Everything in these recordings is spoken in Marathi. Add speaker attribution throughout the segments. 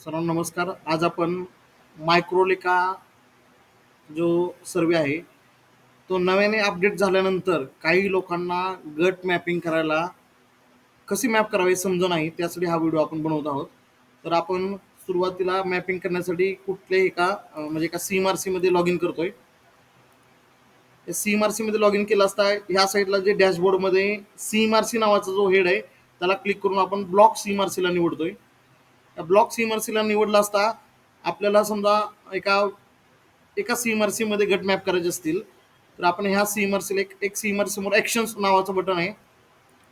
Speaker 1: सर्वांना नमस्कार. आज आपण मायक्रोलेका जो सर्वे आहे तो नव्याने अपडेट झाल्यानंतर काही लोकांना गट मॅपिंग करायला कशी मॅप करावी समज नाही त्यासाठी हा व्हिडिओ आपण बनवत आहोत. तर आपण सुरुवातीला मॅपिंग करण्यासाठी कुठल्याही एका म्हणजे एका एम आर सीमध्ये लॉग इन करतोय. एम आर सीमध्ये लॉग इन केलं असता ह्या साईडला जे डॅशबोर्डमध्ये सी एम आर सी नावाचा जो हेड आहे त्याला क्लिक करून आपण ब्लॉक सी एम आर सीला निवडतोय. ब्लॉक सीएमआरसीला निवडला असता आपल्याला समजा एका एका सीएमआरसीमध्ये गट मॅप करायचे असतील तर आपण ह्या सीएमआरसीला एक एक सीएमआरसीमोर ॲक्शन्स नावाचं बटन आहे.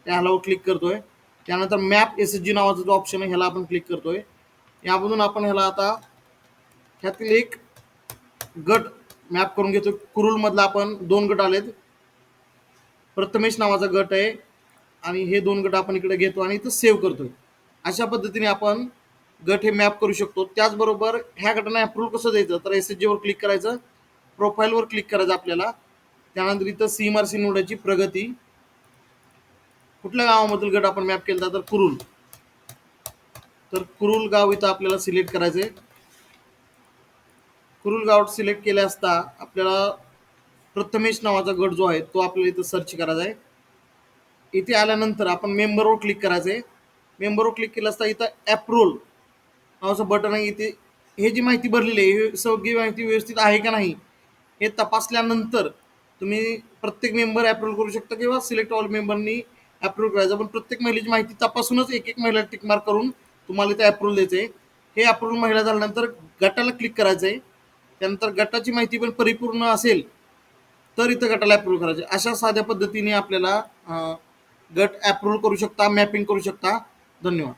Speaker 1: त्या ह्याला क्लिक करतोय. त्यानंतर मॅप एस एस जी नावाचा जो ऑप्शन आहे ह्याला आपण क्लिक करतोय. यामधून आपण ह्याला आता ह्यातील एक गट मॅप करून घेतो कुरुलमधला आपण दोन गट आलेत. प्रथमेश नावाचा गट आहे. आणि हे दोन गट आपण इकडे घेतो आणि इथं सेव्ह करतोय. अशा पद्धतीने आपण गट हे मॅप करू शकतो. त्याचबरोबर ह्या गटांना अप्रूव्ह कसं द्यायचं? तर एस एच जीवर क्लिक करायचं. प्रोफाईलवर क्लिक करायचं आपल्याला. त्यानंतर इथं सीम आर सी निवडायची प्रगती. कुठल्या गावामधील गट आपण मॅप केला तर कुरुल. तर कुरुल गाव इथं आपल्याला सिलेक्ट करायचं आहे कुरुल गाव सिलेक्ट केले असता आपल्याला प्रथमेश नावाचा गट जो आहे तो आपल्याला इथं सर्च करायचा आहे. इथे आल्यानंतर आपण मेंबरवर क्लिक करायचं आहे मेंबरवर क्लिक केलं असता इथं ॲप्रोल नावाचं बटन आहे इथे हे जी माहिती भरलेली आहे हे सगळी माहिती व्यवस्थित आहे का नाही हे तपासल्यानंतर तुम्ही प्रत्येक मेंबर ॲप्रूव्ह करू शकता किंवा सिलेक्ट ऑल मेंबरनी ॲप्रूव्ह करायचं. पण प्रत्येक महिलेची माहिती तपासूनच एक एक महिला टिकमार्क करून तुम्हाला ते अप्रूव्हल द्यायचं आहे हे अप्रूव्हल महिला झाल्यानंतर गटाला क्लिक करायचं आहे त्यानंतर गटाची माहिती पण परिपूर्ण असेल तर इथं गटाला अप्रूव्ह करायचे अशा साध्या पद्धतीने आपल्याला गट अप्रूव्ह करू शकता मॅपिंग करू शकता. धन्यवाद.